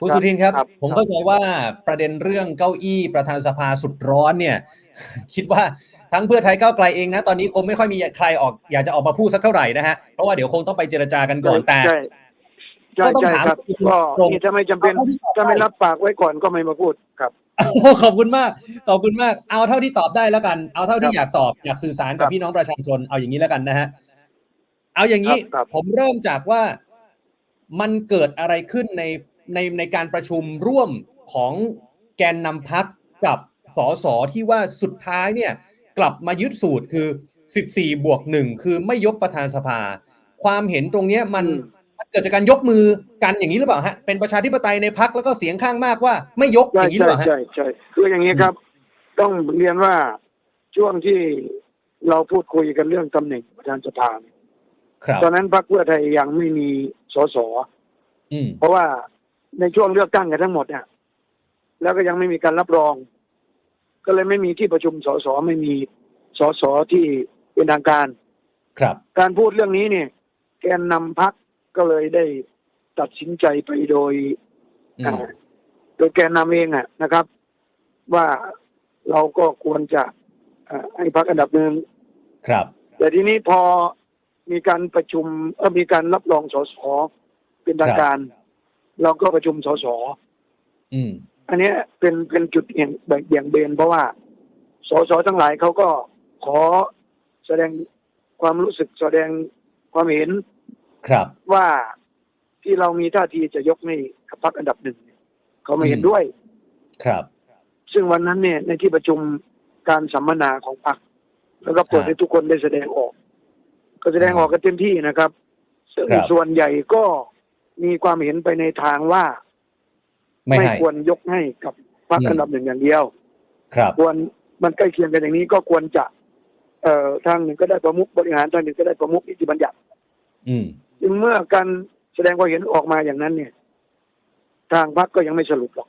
คุณครับสุทินครับครับผมครับเข้าใจว่าประเด็นเรื่องเก้าอี้ประธานสภาสุดร้อนเนี่ย คิดว่าทั้งเพื่อไทยก้าวไกลเองนะ ตอนนี้คงไม่ค่อยมีใครออกอยากจะออกมาพูดสักเท่าไหร่นะฮะ เพราะว่าเดี๋ยวคงต้องไปเจรจากันก่อนแต่ใช่ใช่ก็ต้องใช่ถามครับคุณก็ตรงนี่ถ้าไม่จำเป็นเอาที่ถ้าไม่รับปากไว้ก่อนก็ไม่มาพูดครับขอบคุณมากขอบคุณมาก เอาเท่าที่ตอบได้แล้วกัน เอาเท่าที่ครับอยากตอบอยากสื่อสารกับครับพี่น้องประชาชนเอาอย่างนี้แล้วกันนะฮะเอาอย่างนี้ครับครับผมเริ่มจากว่ามันเกิดอะไรขึ้นใน ในในการประชุมร่วมของแกนนำพักกับสสที่ว่าสุดท้ายเนี่ยกลับมายึดสูตรคือ 14 บวกหนึ่งคือไม่ยกประธานสภา ความเห็นตรงเนี้ยมันอืมมันเกิดจากการยกมือกันอย่างนี้หรือเปล่าฮะเป็นประชาธิปไตยในพักแล้วก็เสียงข้างมากว่าไม่ยกอใช่ย่างนี้หรือใช่เปล่าฮะใช่ใช่คืออย่างนี้ครับ ต้องเรียนว่าช่วงที่เราพูดคุยกันเรื่องตำแหน่งประธานสภาเนี่ยครับตอนนั้นพรรคเพื่อไทยยังไม่มีสสอืมเพราะว่า ในช่วงเลือกตั้งกันทั้งหมดเนี่ยแล้วก็ยังไม่มีการรับรอง ก็เลยไม่มีที่ประชุมสสไม่มีสสที่เป็นทางการ ครับ การพูดเรื่องนี้เนี่ยแกนนำพักก็เลยได้ตัดสินใจไปโดยอืมอ่าโดยแกนนำเองอะนะครับ ว่าเราก็ควรจะอ่าให้พักอันดับหนึ่งครับ แต่ทีนี้พอมีการประชุมเออมีการรับรองสสเป็นทางการ เราก็ประชุมสสอืม อันเนี้ยเป็นเป็นจุดเบี่ยงเบี่ยงเบนเพราะว่าสสทั้งหลายเขาก็ขอแสดงความรู้สึกแสดงความเห็นครับว่าที่เรามีท่าทีจะยกให้กับพรรคอันดับหนึ่งเนี่ยเขาไม่เห็นอืมด้วยครับ ซึ่งวันนั้นเนี่ยในที่ประชุมการสัมมนาของพรรคแล้วก็เปิดครับให้ทุกคนได้แสดงออก ก็แสดงออกกันเต็มที่นะครับซึ่งครับส่วนใหญ่ก็ มีความเห็นไปในทางว่าไม่ให้ ควรยกให้กับพรรคอืม อันดับหนึ่งอย่างเดียว ครับ ควรมันใกล้เคียงกันอย่างนี้ก็ควรจะ เอ่อทางหนึ่งก็ได้ประมุขบริหารทางหนึ่งก็ได้ประมุขนิติบัญญัติอืม จึงเมื่อการแสดงความเห็นออกมาอย่างนั้นเนี่ย ทางพรรคก็ยังไม่สรุปหรอก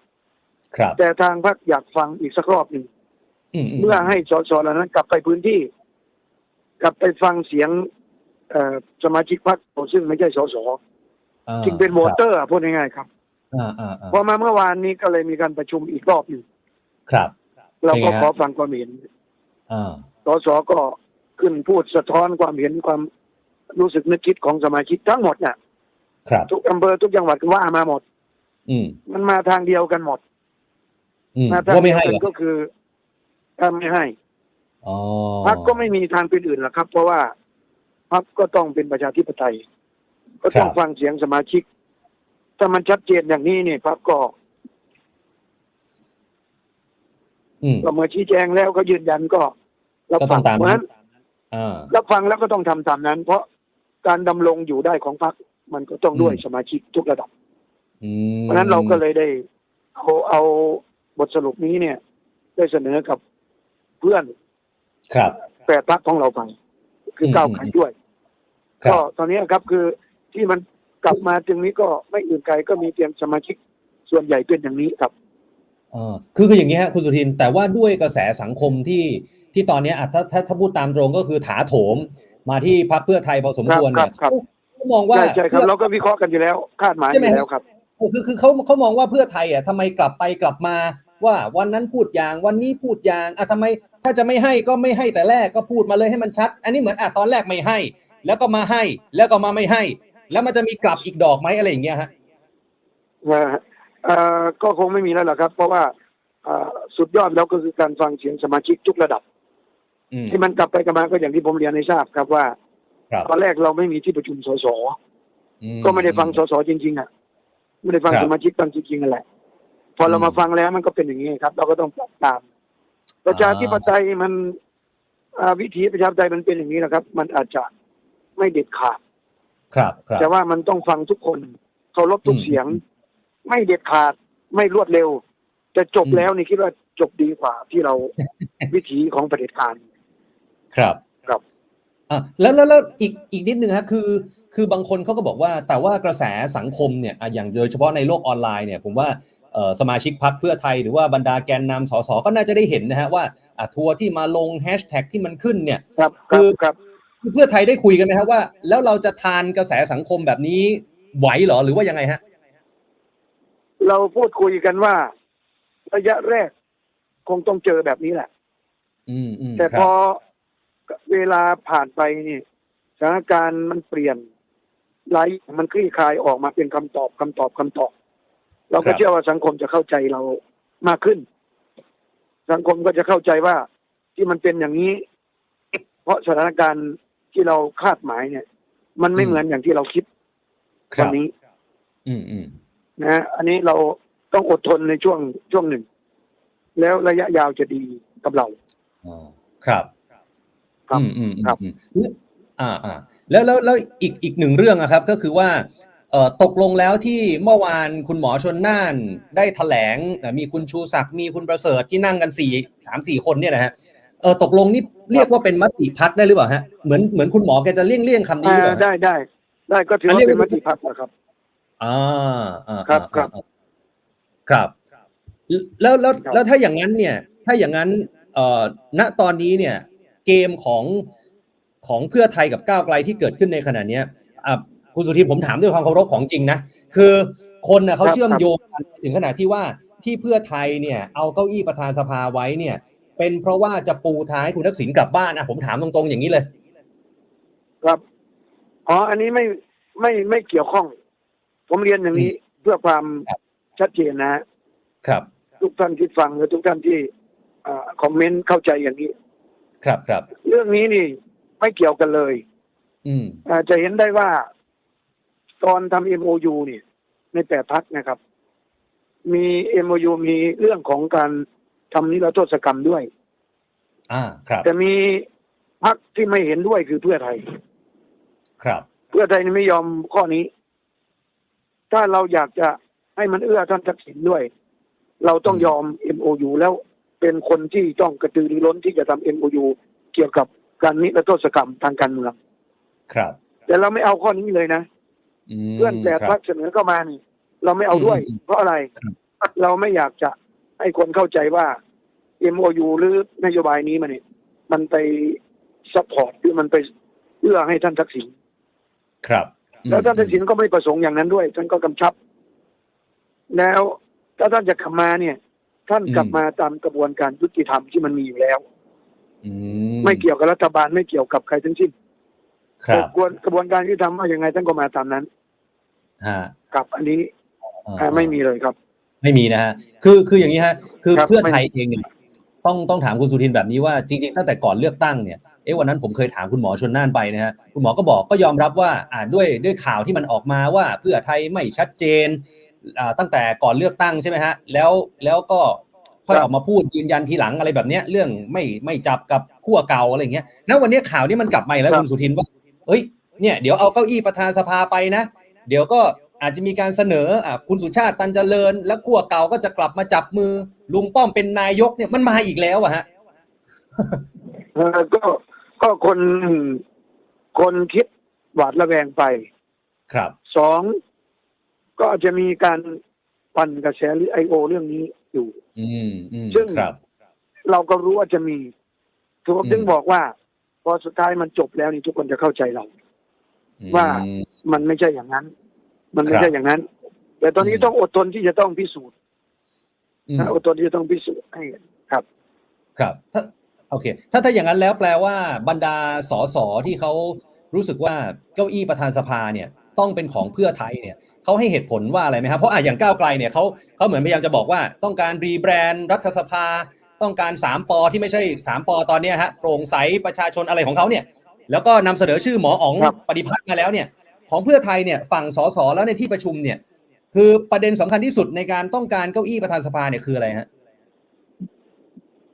ครับ แต่ทางพรรคอยากฟังอีกสักรอบหนึ่ง อืมเมื่อให้สสเหล่านั้น กลับไปพื้นที่ กลับไปฟังเสียงเอ่อสมาชิกพรรคซึ่งไม่ใช่สสอ่า จึงเป็นโหวตเตอร์อะพูดง่ายๆครับอ่าอ่าอ่าพอมาเมื่อวานนี้ก็เลยมีการประชุมอีกรอบหนึ่งครับ เราก็เป็นไงฮะขอฟังความเห็นอ่าสสก็ขึ้นพูดสะท้อนความเห็นความรู้สึกนึกคิดของสมาชิกทั้งหมดเนี่ยครับทุกอำเภอทุกจังหวัดก็ว่ามาหมด อืมมันมาทางเดียวกันหมดอืมมาทางว่าไม่เดียวให้กัเหรนอก็คือถ้าไม่ให้อ๋อพรรคก็ไม่มีทางเป็นอื่นหรอกครับ เพราะว่าพรรคก็ต้องเป็นประชาธิปไตย ก็ต้องฟังเสียงสมาชิก ถ้ามันชัดเจนอย่างนี้เนี่ยพรรคก็อืมก็เมื่อชี้แจงแล้วก็ยืนยันก็รับก็ต้ฟัองงตามเพราะฉะนั้นั้นนอ่ารับฟังแล้วก็ต้องทำตามนั้น เพราะการดำรงอยู่ได้ของพรรคมันก็ต้องด้วยอืมสมาชิกทุกระดับอืมเพราะฉะนั้นเราก็เลยได้เอาเอาบทสรุปนี้เนี่ย ได้เสนอกับเพื่อน ครับแปดพักของเราไปคือมก้าวไกลด้วยครัก็บตอนนี้ครับคือ ที่มันกลับมาตรงนี้ก็ไม่อื่นไกลก็มีเพียงสมาชิกส่วนใหญ่เป็นอย่างนี้ครับเออคือคืออย่างนี้ฮะคุณสุทินแต่ว่าด้วยกระแสสังคมที่ที่ตอนเนี้ยอะถ้าถ้าถ้าพูดตามตรงก็คือถาโถมมาที่พรรคเพื่อไทยพอสมควรเนี่ยครับครับเขามองว่าใช่ใช่ครับพื่อเราก็วิเคราะห์กันอยู่แล้วคาดหมายอใช่ไหมยู่แล้วครับคือคือเขาเขามองว่าเพื่อไทยอะทำไมกลับไปกลับมาว่าวันนั้นพูดอย่างวันนี้พูดอย่างอะทำไมถ้าจะไม่ให้ก็ไม่ให้แต่แรกก็พูดมาเลยให้มันชัด อันนี้เหมือนอะตอนแรกไม่ให้ แล้วก็มาให้แล้วก็มาไม่ให้ แล้วมันจะมีกลับอีกดอกไหมอะไรอย่างเงี้ยฮะนะฮะเอ่อก็คงไม่มีแล้วล่ะครับ เพราะว่าเอ่อสุดยอดแล้วก็คือการฟังเสียงสมาชิกทุกระดับอืมที่มันกลับไปกลับมาก็อย่างที่ผมเรียนให้ทราบครับว่าครับตอนแรกเราไม่มีที่ประชุมสสอืก็ไม่ได้ฟังสสจริง ๆ อะ ไม่ได้ฟังครับสมาชิกฟังจริงๆนั่นแหละพอเราอืมมาฟังแล้วมันก็เป็นอย่างนี้ครับ เราก็ต้องปรับตาม ประชาธิปไตยมันอ่าวิถีประชาธิปไตยมันเป็นอย่างนี้นะครับ มันอาจจะไม่เด็ดขาด ครับครับแต่ว่ามันต้องฟังทุกคนเคารพทุกอืมเสียง ไม่เด็ดขาดไม่รวดเร็วแต่จบอืมแล้วนี่คิดว่าจบดีกว่าที่เราวิถีของเผด็จการครับครับอะแล้วแล้วแล้วอีกอีกนิดนึงฮะคือ คือบางคนเขาก็บอกว่า แต่ว่ากระแสสังคมเนี่ยอะอย่างโดยเฉพาะในโลกออนไลน์เนี่ย ผมว่าเอ่อสมาชิกพรรคเพื่อไทยหรือว่าบรรดาแกนนำสสก็น่าจะได้เห็นนะฮะว่าอะทัวร์ที่มาลงแฮชแท็กที่มันขึ้นเนี่ยครับคคืรับอครับ เพื่อไทยได้คุยกันไหมครับว่า แล้วเราจะทานกระแสสังคมแบบนี้ไหวเหรอหรือว่ายังไงฮะเเราพูดคุยกันว่า ระยะแรก คงต้องเจอแบบนี้แหละ อืมอืมแต่คพรับอเวลาผ่านไปนี่สถานการณ์มันเปลี่ยนไลฟ์มันคลี่คลายออกมาเป็นคำตอบคำตอบคำตอบ เราก็เชื่อว่าสังคมจะเข้าใจเรามากขึ้น สังคมก็จะเข้าใจว่าที่มันเป็นอย่างนี้ เพราะสถานการณ์ ที่เราคาดหมายเนี่ย มันไม่เหมือนอย่างที่เราคิดควัรันบนี้ อืมอืมนะฮะอันนี้เราต้องอดทนในช่วงช่วงหนึ่ง แล้วระยะยาวจะดีกับเราอ๋อครับครับอืมอืมอืมครับอืมอ่าอ่าแล้วแล้วแล้วอีกอีกหนึ่งเรื่องนะครับ ก็คือว่าเอ่อตกลงแล้วที่เมื่อวานคุณหมอชนน่านได้แถลงเอ่อมีคุณชูศักดิ์มีคุณประเสริฐที่นั่งกันสี่สามสี่คนเนี่ยนะฮะ เออตกลงนี่เรียกว่าเป็นมติพักได้หรือเปล่าฮะเหมือนเหมือนคุณหมอแกจะเลี่ยงเลี่ยงๆคำนี้หรือเปอ่าล่าได้ได้ได้ก็ถืออันว่านี้เป็นมติพักนะครับอ่าอ่าครับอ่าครับอ่าครับ แล้วแล้วครับแล้วถ้าอย่างนั้นเนี่ย ถ้าอย่างนั้นเอ่อณตอนนี้เนี่ย เกมของของเพื่อไทยกับก้าวไกลที่เกิดขึ้นในขณะเนี้ยอะคุณสุธีผมถามด้วยความเคารพของจริงนะคือคนนะเขาเชื่อมโยงกันถึงขนาดที่ว่าที่เพื่อไทยเนี่ย เอาเก้าอี้ประธานสภาไว้เนี่ย เป็นเพราะว่าจะปูท้ายคุณทักษิณกลับบ้านอะผมถามตรงๆอย่างนี้เลย ครับอ๋ออันนี้ไม่ไม่ไม่เกี่ยวข้อง ผมเรียนอย่างนี้เพื่อความครับชัดเจนนะฮะครับ ทุกท่านที่ฟังหรือทุกท่านที่อ่าคอมเมนต์เข้าใจอย่างนี้ ครับครับเรื่องนี้นี่ไม่เกี่ยวกันเลย อืมอ่าจะเห็นได้ว่า ตอนทำ MOU เนี่ยในแปดพักนะครับ มี MOU มีเรื่องของการ ทำนิรโทษกรรมด้วย อ่า ครับแต่มีพักที่ไม่เห็นด้วยคือเพื่อไทย ครับเพื่อไทยนี่ไม่ยอมข้อนี้ ถ้าเราอยากจะให้มันเอื้อท่านทักษิณด้วย เราต้องยอม MOU แล้วเป็นคนที่ต้องกระตือรือร้นที่จะทำ MOU เกี่ยวกับการนิรโทษกรรมทางการเมือง ครับ แต่เราไม่เอาข้อนี้เลยนะ มเพื่อนแปดครับพักเสนอเข้ามานี่ เราไม่เอาด้วย อืมเพราะอะไร ครับ เราไม่อยากจะ ให้คนเข้าใจว่า MOU หรือนโยบายนี้มันเนี่ยมันไปซัพพอร์ตหรือมันไปเอื้อให้ท่านทักษิณครับ แล้วท่านทักษิณก็ไม่ประสงค์อย่างนั้นด้วย ท่านก็กำชับ แล้วถ้าท่านจะกลับมาเนี่ย ท่านกลับมาตามกระบวนการยุติธรรมที่มันมีอยู่แล้วอืไม่เกี่ยวกับรัฐบาลไม่เกี่ยวกับใครทั้งสิ้นครับกระบวนกระบวนการยุติธรรมว่ายังไงท่านก็มาตามนั้นฮะกับอันนี้อ่าอ่าไม่มีเลยครับ ไม่มีนะฮะคือคืออย่างนี้ฮะคือครับเพื่อไทยเองเนี่ยต้องต้องถามคุณสุทินแบบนี้ว่าจริงๆตั้งแต่ก่อนเลือกตั้งเนี่ยเอ๊ะวันนั้นผมเคยถามคุณหมอชนน่านไปนะฮะคุณหมอก็บอกก็ยอมรับว่าอ่าด้วยด้วยข่าวที่มันออกมาว่าเพื่อไทยไม่ชัดเจนอ่าตั้งแต่ก่อนเลือกตั้งใช่ไหมฮะแล้วแล้วก็ค่อยออกมาพูดยืนยันทีหลังอะไรแบบเนี้ยเรื่องไม่ไม่จับกับขั้วเก่าอะไรอย่างเงี้ยณวันนี้ข่าวนี้มันกลับมาอีกแล้วครับคุณสุทินว่าเอ้ยเนี่ยเดี๋ยวเอาเก้าอี้ประธานสภาไปนะ เดี๋ยวก็ อาจจะมีการเสนออะคุณสุชาติตันเจริญ และขั้วเก่าก็จะกลับมาจับมือ ลุงป้อมเป็นนายกเนี่ยมันมาอีกแล้วอะฮะเออก็ก็คนคนคิดหวาดระแวงไป ครับสองก็อาจจะมีการปั่นกระแสหรือไอโอเรื่องนี้อยู่ อืมอืมซึ่งครับเราก็รู้ว่าจะมีถึงอืมถึงบอกว่า พอสุดท้ายมันจบแล้วนี่ทุกคนจะเข้าใจเรา ว่าอืมมันไม่ใช่อย่างนั้น มันไม่ครับใช่อย่างนั้น แต่ตอนนี้อืมต้องอดทนที่จะต้องพิสูจน์อืมนะอดทนที่จะต้องพิสูจน์ให้ครับ ครับถ้าโอเค ถ้าถ้าอย่างนั้นแล้วแปลว่า บรรดาสสที่เขารู้สึกว่าเก้าอี้ประธานสภาเนี่ย ต้องเป็นของเพื่อไทยเนี่ยเขาให้เหตุผลว่าอะไรไหมครับเพราะอะอย่างก้าวไกลเนี่ยเขาเขาเหมือนพยายามจะบอกว่าต้องการรีแบรนด์รัฐสภา ต้องการสามปอที่ไม่ใช่สามปอตอนเนี้ยฮะโปร่งใสประชาชนอะไรของเขาเนี่ย แล้วก็นำเสนอชื่อหมออ๋องครับปฏิพัฒน์มาแล้วเนี่ย ของเพื่อไทยเนี่ยฝั่งสสแล้วในที่ประชุมเนี่ย คือประเด็นสำคัญที่สุดในการต้องการเก้าอี้ประธานสภาเนี่ยคืออะไรฮะ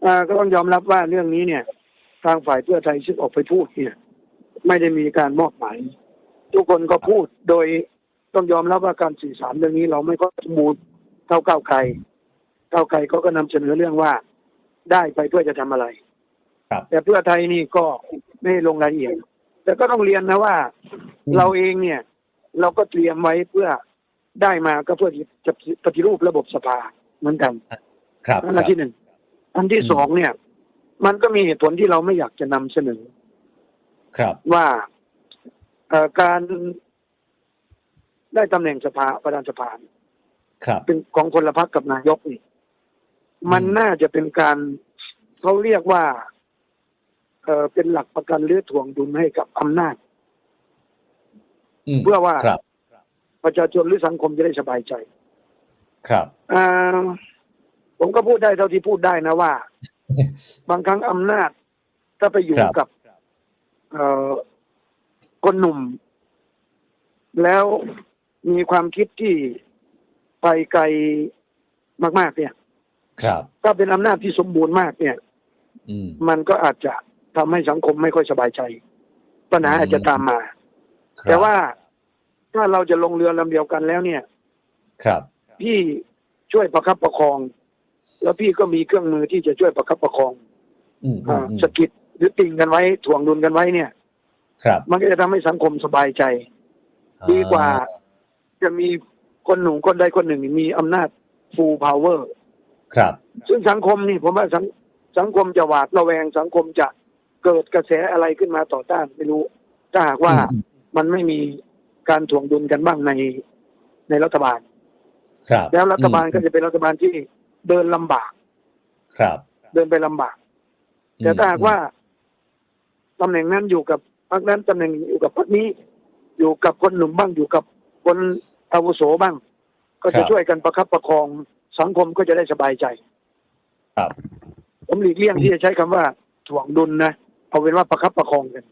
อ่าก็ต้องยอมรับว่าเรื่องนี้เนี่ย ทางฝ่ายเพื่อไทยซึ่งออกไปพูดเนี่ย ไม่ได้มีการมอบหมาย ทุกคนก็พูดโดยต้องยอมรับว่าการสื่อสารเรื่องนี้เราไม่ก็สมูทเท่าก้าวไกลก้าวไกลเขาก็นำเสนอเรื่องว่าได้ไปเพื่อจะทำอะไรครับแต่เพื่อไทยนี่ก็ไม่ลงรายละเอียด แต่ก็ต้องเรียนนะว่าอืมเราเองเนี่ย เราก็เตรียมไว้เพื่อได้มาก็เพื่อจะปฏิรูประบบสภาเหมือนกัน ครับอันที่หนึ่งอันที่อืมสองเนี่ย มันก็มีเหตุผลที่เราไม่อยากจะนำเสนอ ครับว่าเอ่อการได้ตำแหน่งสภาประธานสภาเนี่ยครับ เป็นของคนละพักกับนายกนี่ มันอืมน่าจะเป็นการเขาเรียกว่า เออเป็นหลักประกันหรือถ่วงดุลให้กับอำนาจมเพื่อว่าครับประชาชนหรือสังคมจะได้สบายใจ ครับอ่าผมก็พูดได้เท่าที่พูดได้นะว่า บางครั้งอำนาจถ้าไปอยู่ครับกับเอ่อคนหนุ่ม แล้วมีความคิดที่ไปไกลมาก ๆ เนี่ย ครับ ถ้าเป็นอำนาจที่สมบูรณ์มากเนี่ยอืมมันก็อาจจะ ทำให้สังคมไม่ค่อยสบายใจ ปัญหาอืมอาจจะตามมาครับแต่ว่าถ้าเราจะลงเรือลำเดียวกันแล้วเนี่ย ครับ พี่ช่วยประคับประคอง แล้วพี่ก็มีเครื่องมือที่จะช่วยประคับประคองอืมอือ่ามอืมสะกิดหรือติงกันไว้ถ่วงดุลกันไว้เนี่ย ครับ มันก็จะทำให้สังคมสบายใจ ดีกว่าจะมีคนหนุ่มคนใดคนหนึ่งมีอำนาจ full power ครับ ซึ่งสังคมนี่ผมว่าสังสังคมจะหวาดระแวงสังคมจะ เกิดกระแสอะไรขึ้นมาต่อต้านไม่รู้ ถ้าหากว่าอืมมันไม่มีการถ่วงดุลกันบ้างในในรัฐบาล ครับ แล้วรัฐบาลอืมก็จะเป็นรัฐบาลที่เดินลำบาก ครับ เดินไปลำบาก แต่ถ้าหากว่าตำแหน่งนั้นอยู่กับพรรคนั้นตำแหน่งอยู่กับพรรคนี้ อยู่กับคนหนุ่มบ้างอยู่กับคนอาวุโสบ้าง ก็จะช่วยกันประคับประคองสังคมก็จะได้สบายใจ ครับ ผมหลีกเลี่ยงที่จะใช้คำว่าถ่วงดุลนะ เอาเป็นว่าประคับประคองกัน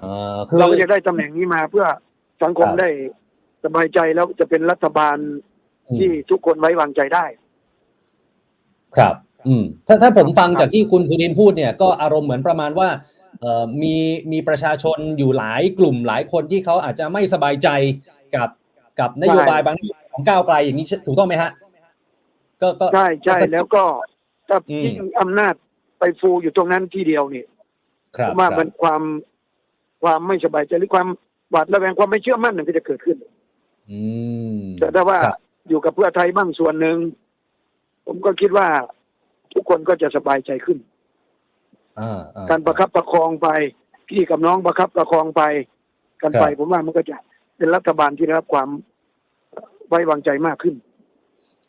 เอ่อคือ เราก็จะได้ตำแหน่งนี้มาเพื่อสังคมครับได้สบายใจแล้วจะเป็นรัฐบาลอืม ที่ทุกคนไว้วางใจได้ ครับ อืม ถ้าถ้าผมฟังจากที่คุณสุรินทร์พูดเนี่ยก็อารมณ์เหมือนประมาณว่าเอ่อมีมีประชาชนอยู่หลายกลุ่มหลายคนที่เขาอาจจะไม่สบายใจกับกับนโยบายใช่บางของก้าวไกลอย่างนี้ถูกต้องไหมฮะ ก็ก็ ใช่ใช่ก็สะแล้วก็ถ้าอืม ยิ่งอำนาจไปฟูอยู่ตรงนั้นที่เดียวนี่ครั ผบมว่าครับมันความความไม่สบายใจหรือความหวาดระแวงความไม่เชื่อมั่นหนึ่งก็จะเกิดขึ้น อืมแต่ถ้าว่าครับอยู่กับเพื่อไทยบ้างส่วนหนึ่งผมก็คิดว่าทุกคนก็จะสบายใจขึ้นอ่าอ่การประคับประคองไป พี่กับน้องประคับประคองไป กันไปผมว่ามันก็จะเป็นรัฐบาลที่ได้รับความไว้วางใจมากขึ้น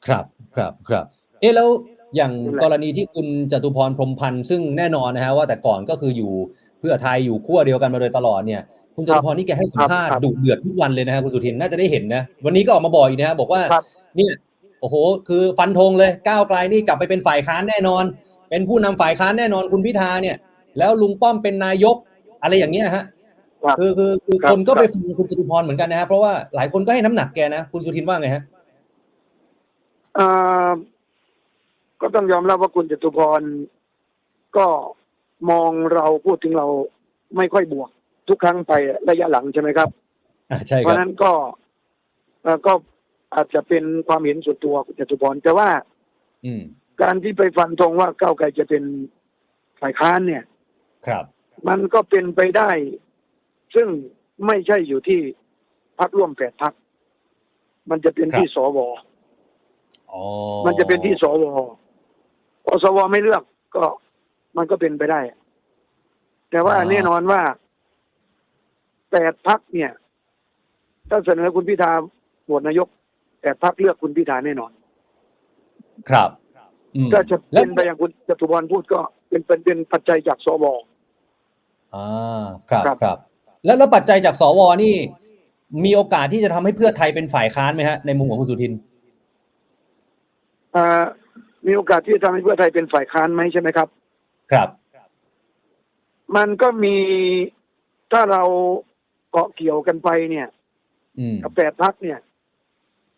ครับครับครับ เอ๊ะแล้ว อย่างนั่นแหละกรณีที่คุณจตุพรพรหมพันธ์ซึ่งแน่นอนนะฮะว่าแต่ก่อนก็คืออยู่เพื่อไทยอยู่ขั้วเดียวกันมาโดยตลอดเนี่ย คุณจตุพรนี่แกให้สัมภาษณ์ดุเดือดทุกวันเลยนะฮะคุณสุทินน่าจะได้เห็นนะ วันนี้ก็ออกมาบอกอีกนะฮะบอกว่าครับเนี่ยโอ้โห คือฟันธงเลยก้าวไกลนี่กลับไปเป็นฝ่ายค้านแน่นอน เป็นผู้นำฝ่ายค้านแน่นอนคุณพิธาเนี่ย แล้วลุงป้อมเป็นนายกอะไรอย่างเงี้ยฮะครับคือคือคือครับคนก็ครับไปฟังคุณจตุพรเหมือนกันนะฮะเพราะว่าหลายคนก็ให้น้ำหนักแกนะ คุณสุทินว่าไงฮะเอ่อ ก็ต้องยอมรับว่าคุณจตุพรก็มองเราพูดถึงเราไม่ค่อยบวก ทุกครั้งไประยะหลังใช่ไหมครับอ่าใช่เพครัราะบฉะนั้นก็เอ่อก็อาจจะเป็นความเห็นส่วนตัวคุณจตุพรแต่ว่า อืมการที่ไปฟันธงว่าก้าวไกลจะเป็นฝ่ายค้านเนี่ย ครับ มันก็เป็นไปได้ ซึ่งไม่ใช่อยู่ที่พักร่วมแปดพักมันจะเป็นที่สวอ๋อมันจะเป็นที่สว พอสวไม่เลือกก็มันก็เป็นไปได้ แต่ว่าแน่นอนว่าแปดพักเนี่ย ถ้าเสนอคุณพิธาโหวตนายกแปดพักเลือกคุณพิธาแน่นอน ครับอืมก็จะแล้วเป็นไปอย่างคุณจตุพรพูดก็เป็นเป็นเป็นปัจจัยจากสวอ่าครับครับครับ แล้วแล้วปัจจัยจากสวนี่ มีโอกาสที่จะทำให้เพื่อไทยเป็นฝ่ายค้านไหมฮะในมุมของคุณสุทินอ่า มีโอกาสที่จะทำให้เพื่อไทยเป็นฝ่ายค้านไหมใช่ไหมครับ ครับ มันก็มีถ้าเราเกาะเกี่ยวกันไปเนี่ย อืม กับแปดพักเนี่ย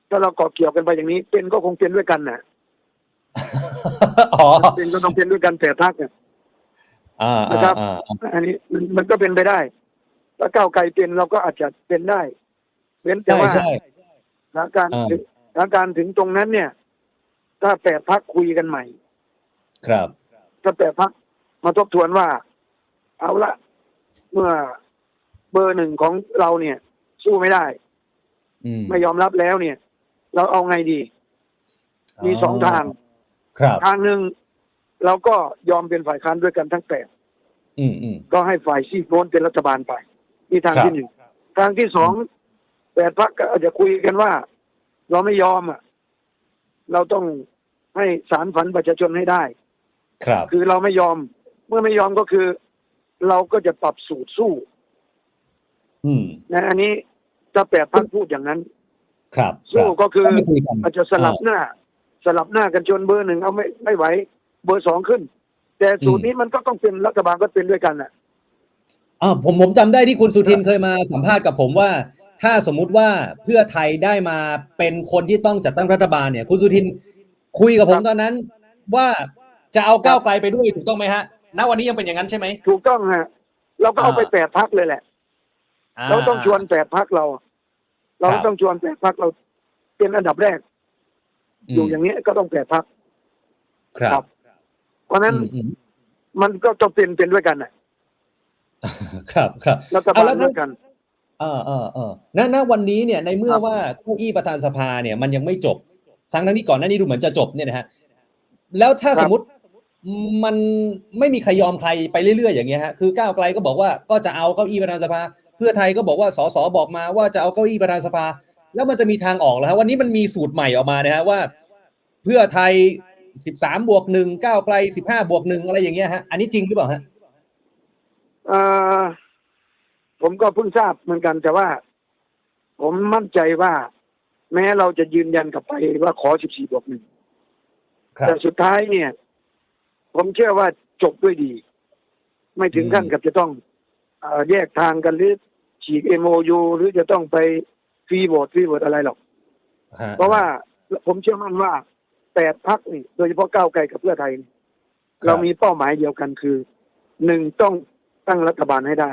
ถ้าเราเกาะเกี่ยวกันไปอย่างนี้ เป็นก็คงเป็นด้วยกันนะอ๋อเป็นก็ต้องเป็นด้วยกันแปดพักเนี่ย อ่านะอ่าครับอ่าอันนี้มันมันก็เป็นไปได้ถ้าก้าวไกลเป็นเราก็อาจจะเป็นได้ เว้นแต่ใช่ว่าใช่ สถานการณ์อ่า ถึงสถานการณ์ถึงตรงนั้นเนี่ย ถ้าแปดพักคุยกันใหม่ ครับ ถ้าแปดพักมาทบทวนว่า เอาละเมื่อเบอร์หนึ่งของเราเนี่ย สู้ไม่ได้อืมไม่ยอมรับแล้วเนี่ย เราเอาไงดี มีสองทางครับทางหนึ่งเราก็ยอมเป็นฝ่ายค้านด้วยกันทั้งแปดอืมอืมก็ให้ฝ่ายซีกโน้นเป็นรัฐบาลไปนี่ทางครับที่หนึ่งทางที่สองแปดพักก็อาจจะคุยกันว่า เราไม่ยอมอะ เราต้องให้สารฝันประชาชนให้ได้ ครับ คือเราไม่ยอม เมื่อไม่ยอมก็คือ เราก็จะปรับสูตรสู้ อืมนะอันนี้ถ้าแปดพักพูดอย่างนั้น ครับคสู้รับก็คือต้องไปคุยกันอาจจะสลับหน้า สลับหน้ากันจนเบอร์หนึ่งเอาไม่ไม่ไหว เบอร์สองขึ้น แต่สูตรนี้มันก็ต้องเป็นรัฐบาลก็เป็นด้วยกันน่ะอ่าผมผมจำได้ที่คุณสุทินเคยมาสัมภาษณ์กับผมว่า ถ้าสมมุติว่าเพื่อไทยได้มาเป็นคนที่ต้องจัดตั้งรัฐบาลเนี่ย คุณสุทินคุยกับผมครับตอนนั้น ว่าจะเอาก้าวไกลไปด้วยถูกต้องไหมฮะ ณวันนี้ยังเป็นอย่างนั้นใช่ไหมถูกต้องฮะเราก็เอาอ่าไปแปดพักเลยแหละ เราต้องชวนแปดพักเรา เราครับต้องชวนแปดพักเรา เป็นอันดับแรกมอยู่อย่างนี้ก็ต้องแปดพักครับครับเพราะฉะนั้นอืมอืมมันก็ต้องเป็นเป็นด้วยกันน่ะครับ ครับรัฐเอาบาลแล้วด้วยกัน เออเออเออณณวันนี้เนี่ยในเมื่อครับว่าเก้าอี้ประธานสภาเนี่ยมันยังไม่จบทั้งทั้งที่ก่อนหน้านี้ดูเหมือนจะจบเนี่ยนะฮะแล้วถ้าสมมติมันไม่มีใครยอมใครไปเรื่อยๆ อย่างเงี้ยฮะคือก้าวไกลก็บอกว่าก็จะเอาเก้าอี้ประธานสภา เพื่อไทยก็บอกว่าสสบอกมาว่าจะเอาเก้าอี้ประธานสภา แล้วมันจะมีทางออกแล้วฮะวันนี้มันมีสูตรใหม่ออกมานะฮะว่า เพื่อไทยสิบสามบวกหนึ่งก้าวไกลสิบห้าบวกหนึ่งอะไรอย่างเงี้ยฮะอันนี้จริงหรือเปล่าฮะเอ่อ ผมก็เพิ่งทราบเหมือนกันแต่ว่า ผมมั่นใจว่า แม้เราจะยืนยันกลับไปว่าขอ 14 บวกหนึ่งครับแต่สุดท้ายเนี่ย ผมเชื่อว่าจบด้วยดี ไม่ถึงขั้นกับจะต้องเอ่อแยกทางกันหรือฉีก MOU หรือจะต้องไปฟรีโหวตฟรีโหวตอะไรหรอกฮเพราะว่าผมเชื่อมั่นว่าแปดพักนี่โดยเฉพาะก้าวไกลกับเพื่อไทยนี่ครับเรามีเป้าหมายเดียวกันคือหนึ่งต้องตั้งรัฐบาลให้ได้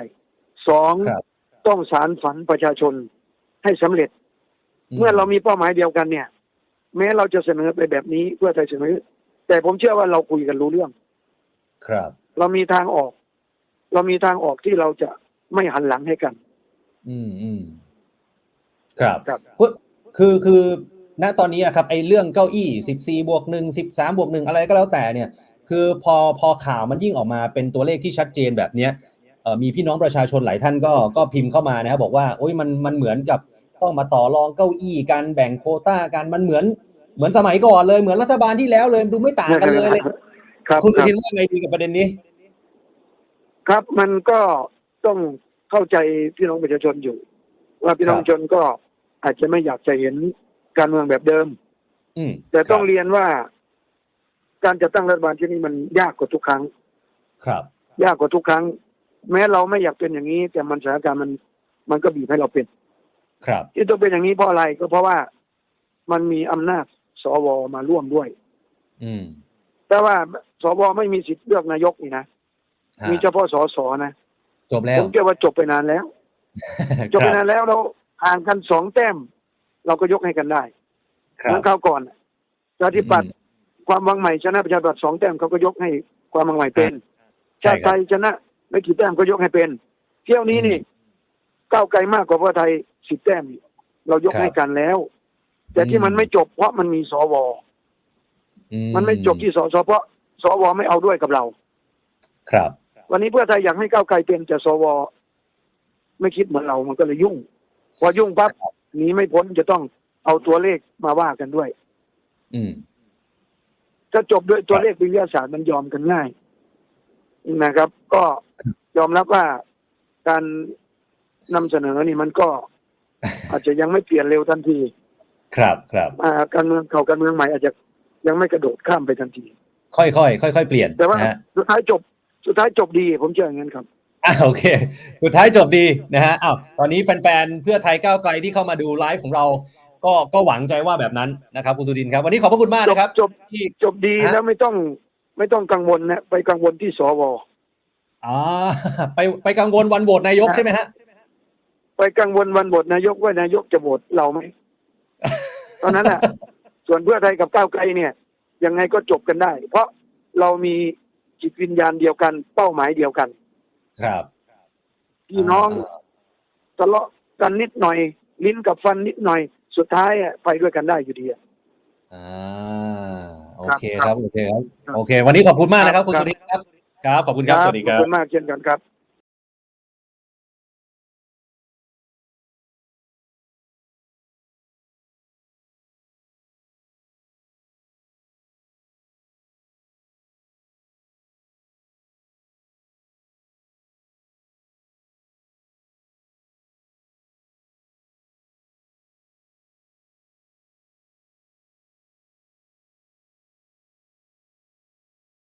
สองครับต้องสารฝันประชาชนให้สำเร็จ เมื่อเรามีเป้าหมายเดียวกันเนี่ย แม้เราจะเสนอไปแบบนี้เพื่อไทยเสนอ แต่ผมเชื่อว่าเราคุยกันรู้เรื่อง ครับ เรามีทางออก เรามีทางออกที่เราจะไม่หันหลังให้กัน อืมอืมครับครับคือคือคือณตอนนี้อะครับไอ้เรื่องเก้าอี้สิบสี่บวกหนึ่งสิบสามบวกหนึ่งอะไรก็แล้วแต่เนี่ย คือพอพอข่าวมันยิ่งออกมาเป็นตัวเลขที่ชัดเจนแบบเนี้ยเอ่อ มีพี่น้องประชาชนหลายท่านก็ก็พิมพ์เข้ามานะครับบอกว่าโอ้ยมันมันเหมือนกับต้องมาต่อรองเก้าอี้กันแบ่งโควต้ากันมันเหมือนเหมือนสมัยก่อนเลยเหมือนรัฐบาลที่แล้วเลยดูไม่ต่างกันเลยเลยครับคุณสุครับทินว่าไงดีกับประเด็นนี้ ครับมันก็ต้องเข้าใจพี่น้องประชาชนอยู่ ว่าพี่น้องประชาชนก็อาจจะไม่อยากจะเห็นการเมืองแบบเดิม อืมแต่ต้องครับเรียนว่า การจะตั้งรัฐบาลที่นี่มันยากกว่าทุกครั้ง ครับ ยากกว่าทุกครั้ง แม้เราไม่อยากเป็นอย่างนี้ แต่มันสถานการณ์มันมันก็บีบให้เราเป็น ครับ ที่ต้องเป็นอย่างนี้เพราะอะไรก็เพราะว่ามันมีอำนาจสวมาร่วมด้วย อืม แต่ว่าสวไม่มีสิทธิ์เลือกนายกนี่นะฮะมีเฉพาะสสนะจบแล้ผว มเชื่อว่าจบไปนานแล้ว จบคไปรับนานแล้วเราห่างกันสองแต้ม เราก็ยกให้กันได้คเหรัมือบ นคราวก่อนประชาธิปัตย์อืมความหวังใหม่ชนะประชาธิปัตย์สองแต้มเขาก็ยกให้ความหวังใหม่เป็น ใช่ชาติคไทรับ ยชนะ ไม่กี่แต้มก็ยกให้เป็น เที่ยวนี้นี่อืมก้าวไกลมากกว่าเพื่อไทยสิบแต้มนี่เรายกครับให้กันแล้ว แต่ที่อืมมันไม่จบเพราะมันมีสวอืมันไม่จบที่สสเพราะสวไม่เอาด้วยกับเรา ครับ วันนี้เพื่อไทยอยากให้ก้าวไกลเป็นแต่สวไม่คิดเหมือนเรามันก็เลยยุ่ง พอยุ่งปั๊บหนีไม่พ้นจะต้องเอาตัวเลขมาว่ากันด้วย อืมถ้าจบด้วยตัวเลขวิทยาศาสตร์มันยอมกันง่าย นะครับ ก็ยอมรับว่าการนำเสนอนี่มันก็ อาจจะยังไม่เปลี่ยนเร็วทันที ครับครับอ่าการเมืองเก่าการเมืองใหม่อาจจะยังไม่กระโดดข้ามไปทันที ค่อยๆค่อยๆเปลี่ยนแต่ว่านะฮะสุดท้ายจบสุดท้ายจบดี ผมเชื่ออย่างนั้นครับ อ่าโอเค สุดท้ายจบดีนะฮะอ้าวตอนนี้แฟนๆเพื่อไทยก้าวไกลที่เข้ามาดูไลฟ์ของเรา ก็ก็หวังใจว่าแบบนั้นนะครับคุณสุดินครับ วันนี้ขอบพระคุณมากนะครับจบ ที่ จบดีฮะ แล้วไม่ต้อง ไม่ต้องกังวลนะไปกังวลที่สวอ่าไปไปกังวลวันโหวตนายกใช่ไหมฮะ ไปกังวลวันโหวตนายกว่านายกจะโหวตเราไหมตอนนั้นแหละส่วนเพื่อไทยกับก้าวไกลเนี่ย ยังไงก็จบกันได้ เพราะเรามีจิตวิญญาณเดียวกัน เป้าหมายเดียวกัน ครับพี่น้องทะเลาะกันนิดหน่อย ลิ้นกับฟันนิดหน่อย สุดท้ายอะไปด้วยกันได้อยู่ดีอะอ่า โอเคครับครับ โอเคครับ โอเค วันนี้ขอบคุณมากนะครับ คุณครับสุดินครับ ครับ ขอบคุณครับ สวัสดีคขรัอบบคุณมากเช่นกันครับ